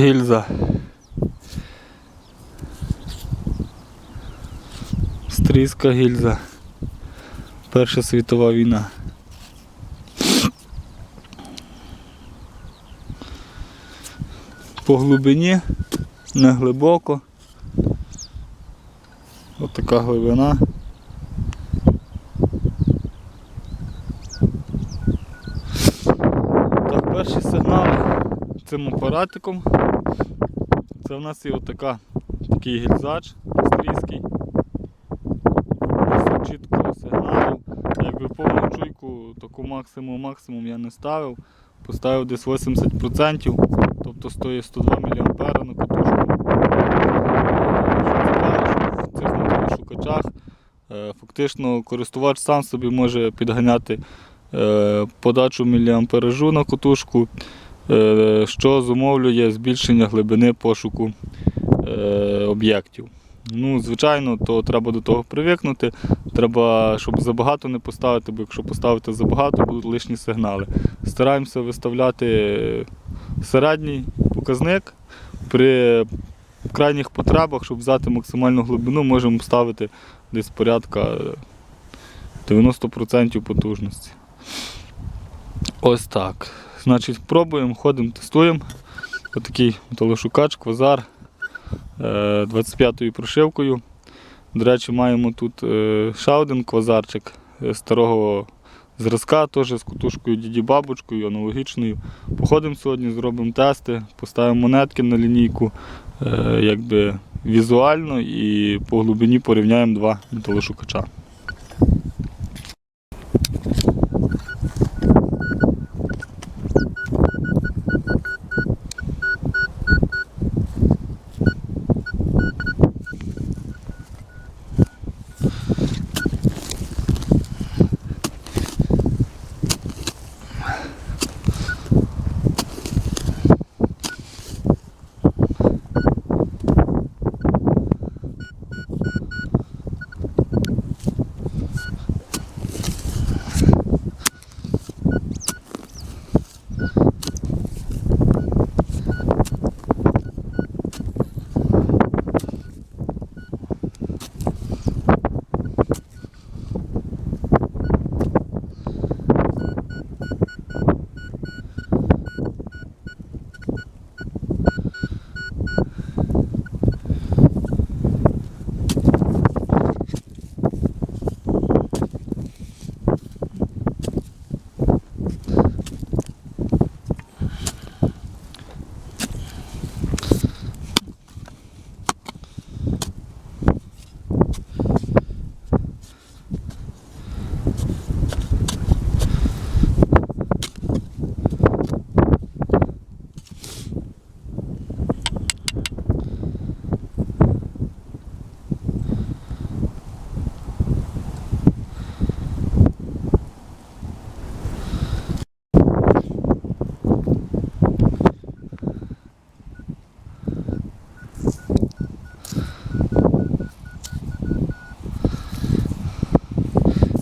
Гільза. Стрізка гільза. Перша світова війна. По глибині, не глибоко. Ось така глибина. Так, перші сигнали цим апаратиком. Це в нас є отака, такий гільзач стрізкий. Досить чітко сигналів. Якби повну чуйку, таку максимум максимум я не ставив. Поставив десь 80%, тобто стоїть 102 мА на катушку. В цих мотошукачах е, фактично користувач сам собі може підганяти е, подачу міліамперажу на катушку, е, що зумовлює збільшення глибини пошуку е, об'єктів. Ну, звичайно, то треба до того привикнути. Треба, щоб забагато не поставити, бо якщо поставити забагато, будуть лишні сигнали. Стараємося виставляти середній показник. При крайніх потребах, щоб взяти максимальну глибину, можемо ставити десь порядка 90% потужності. Ось так. Значить, пробуємо, ходимо, тестуємо. Отакий металошукач, квазар е, 25-ю прошивкою. До речі, маємо тут е, ще один квазарчик е, старого зразка, теж з кутушкою діді бабочкою, аналогічною. Походимо сьогодні, зробимо тести, поставимо монетки на лінійку, е, якби візуально і по глибині порівняємо два металошукача.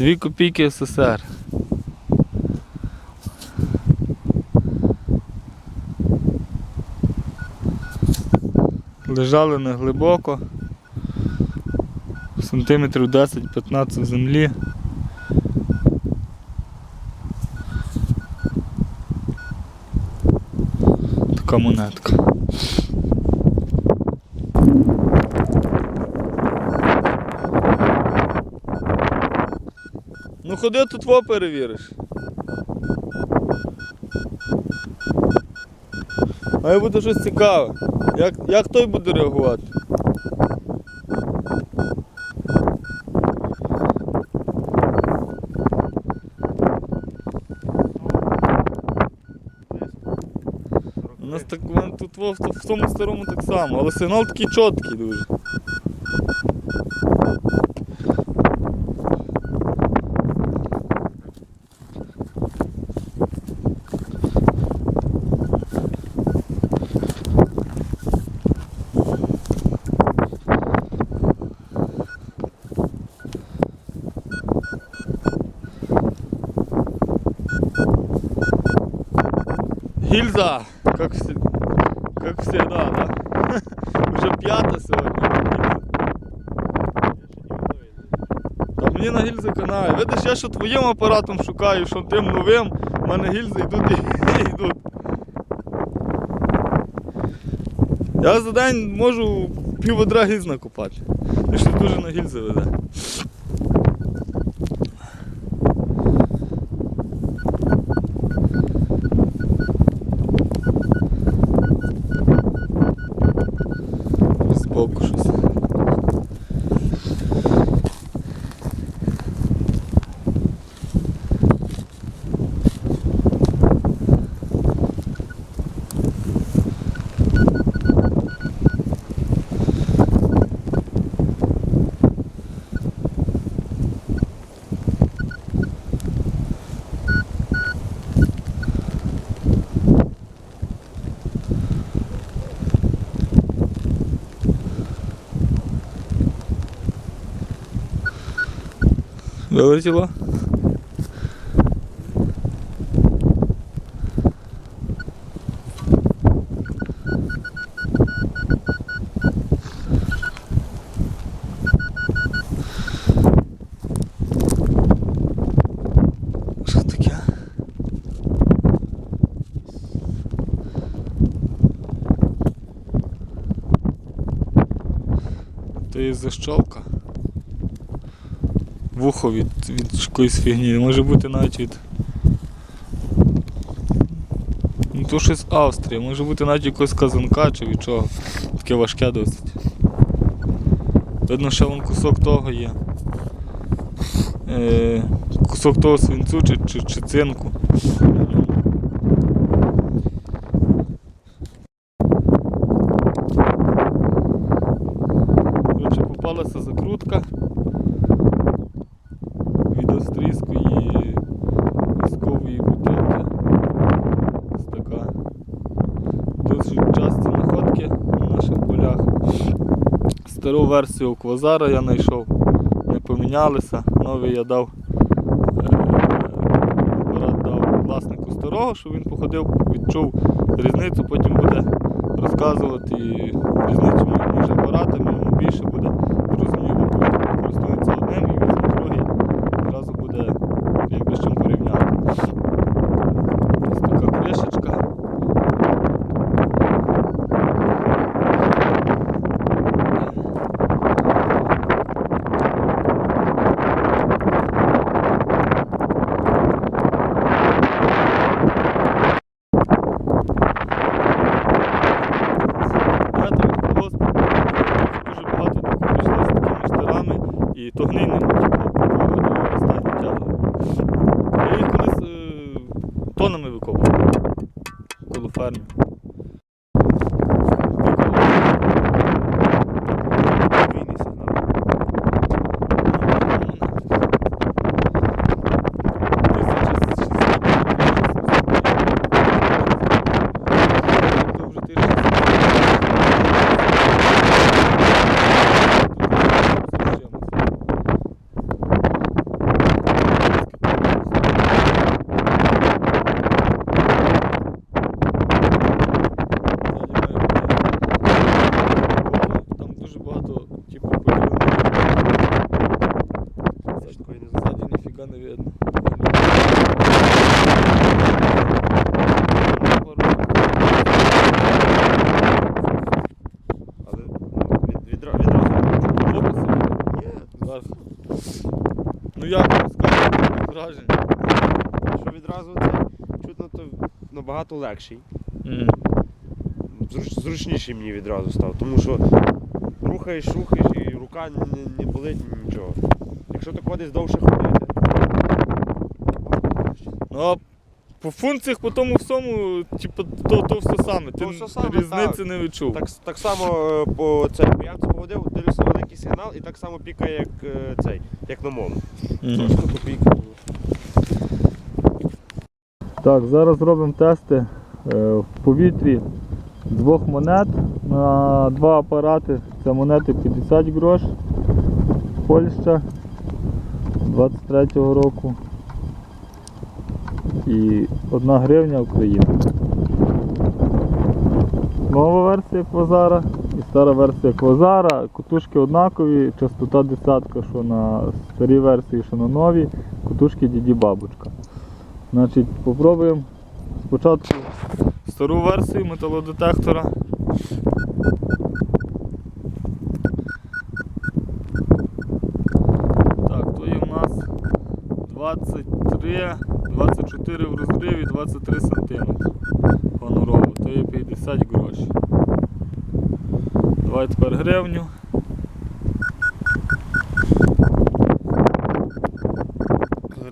Дві копійки СССР. Лежали не глибоко, сантиметрів 10-15 землі. Така монетка. Ну ходи тут во перевіриш. Має бути щось цікаве. Як, як той буде реагувати? У нас так тут в, в тому старому так само, але сигнал такий чіткий дуже. Гильза! Как. Как всегда, да? Вже п'ята сьогодні. Та мені на гільзи канає. Видиш, я що твоїм апаратом шукаю, що тим новим, в мене гільзи йдуть і йдуть. Я за день можу пів ведра гільз накопати. Ти щось дуже на гільзи веде. Збоку щось. Вилетіло? Що таке? То є защолка. Вухо від, від якоїсь фігні. Може бути навіть від. Ну то щось Австрія, може бути навіть якогось казанка чи від чого. Таке важке досить. Видно, ще вон кусок того є. Е, кусок того свинцю чи, чи, чи цинку. Попалася закрутка від австрійської військової бутилки. Ось така. Дуже часті находки на наших полях. Стару версію квазара я знайшов, не помінялися. Новий я дав е, апарат дав власнику старого, щоб він походив, відчув різницю, потім буде розказувати і різницю done. Враження? що відразу це чутно, то набагато легший. Зруч, зручніший мені відразу став, тому що рухаєш, рухаєш і рука не, не болить нічого. Якщо ти ходиш довше ходити, Ну а по функціях по тому всьому, типу, то, то все саме. Ти все саме, різниці так. не відчув. так, так само е, по цей по ямці поводив, дивлюся великий сигнал і так само пікає, як е, цей, як на мову. Мгм. Трошки копійка. Так, зараз робимо тести е, в повітрі двох монет на два апарати. Це монети 50 грош, Польща 23-го року і 1 гривня Україна. нова версія квазара і стара версія квазара. Кутушки однакові, частота десятка, що на старій версії, що на новій. Кутушки діді бабочка. Значить, попробуємо спочатку стару версію металодетектора. Так, то є у нас 23, 24 в розриві, 23 см гонорово, то є 50 грошей. Давай тепер гривню.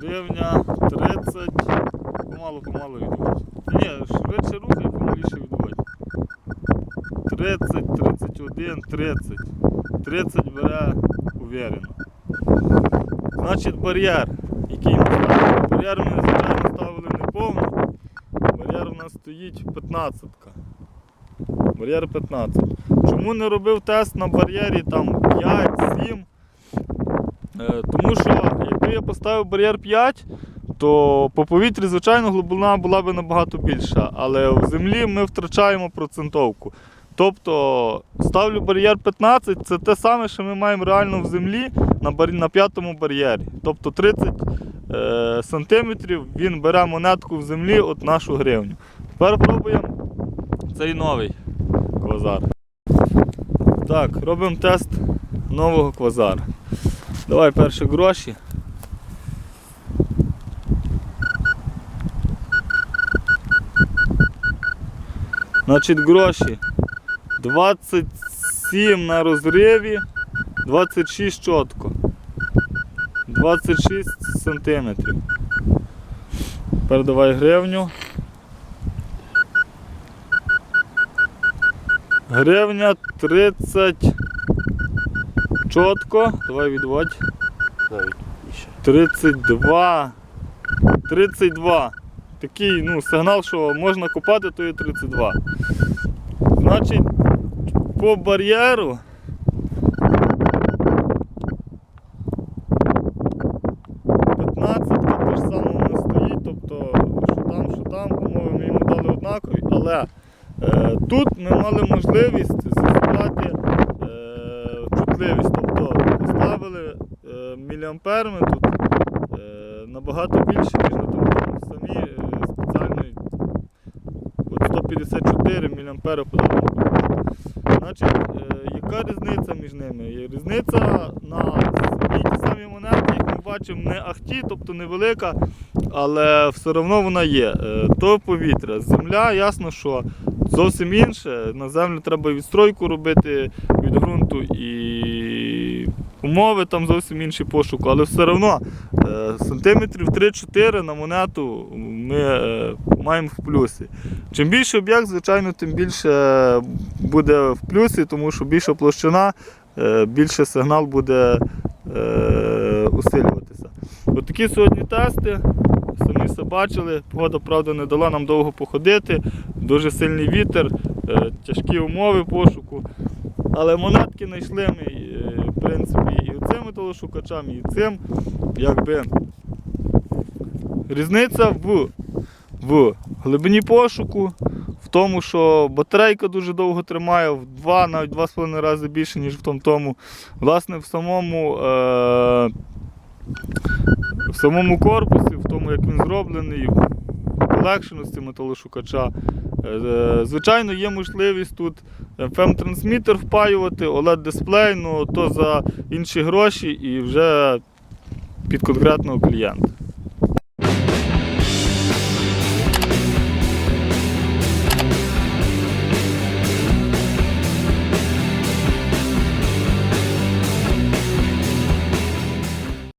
Гривня 30. Помалу-помалу відводь. Ні, швидше рухай, помаліше відводь. 30, 31, 30. 30 бере уверенно. Значить бар'єр, який ми ставили. Бар'єр ми звичайно ставили не повний. Бар'єр у нас стоїть 15. Бар'єр 15. Чому не робив тест на бар'єрі там 5-7? Е, Тому що якби я поставив бар'єр 5, то по повітрі, звичайно, глибина була б набагато більша. Але в землі ми втрачаємо процентовку. Тобто ставлю бар'єр 15, це те саме, що ми маємо реально в землі на, бар... на п'ятому бар'єрі. Тобто 30 е... сантиметрів він бере монетку в землі от нашу гривню. Тепер пробуємо цей новий квазар. Так, робимо тест нового квазара. Давай перші гроші. Значить, гроші 27 на розриві, 26 чітко. 26 сантиметрів. Тепер давай гривню. Гривня 30 чітко. Давай відводь. Навіть 32. 32. Такий ну, сигнал, що можна купати, то є 32. Значить, по бар'єру. П'ятнадцятка те ж саме у нас стоїть, тобто що там, що там, умови ми йому дали однакові, але е, тут ми мали можливість з'ясувати е, чутливість. Тобто поставили міліамперами тут е, набагато більше, ніж на тому самі е, спеціально от 154 мА подали. Значить, е, яка різниця між ними? Різниця на ті самі монети, як ми бачимо, не ахті, тобто невелика, але все одно вона є. Е, То повітря. Земля, ясно, що зовсім інше. На землю треба відстройку робити від ґрунту і умови там зовсім інші пошуку, але все одно е, сантиметрів 3-4 на монету ми е, маємо в плюсі. Чим більше об'єкт, звичайно, тим більше буде в плюсі, тому що більша площина, е, більше сигнал буде усилюватися. От сьогодні тести. Самі все бачили. Погода, правда, не дала нам довго походити. Дуже сильний вітер, тяжкі умови пошуку. Але монетки знайшли ми, в принципі, і металошукачам, і цим. Якби різниця в, в глибині пошуку, в тому, що батарейка дуже довго тримає, в 2, навіть 2,5 рази більше, ніж в тому. тому. Власне, в самому, е, в самому корпусі, в тому, як він зроблений, в полегшеності металошукача. Е, е, Звичайно, є можливість тут фем-трансмітер впаювати, OLED-дисплей, ну то за інші гроші і вже під конкретного клієнта.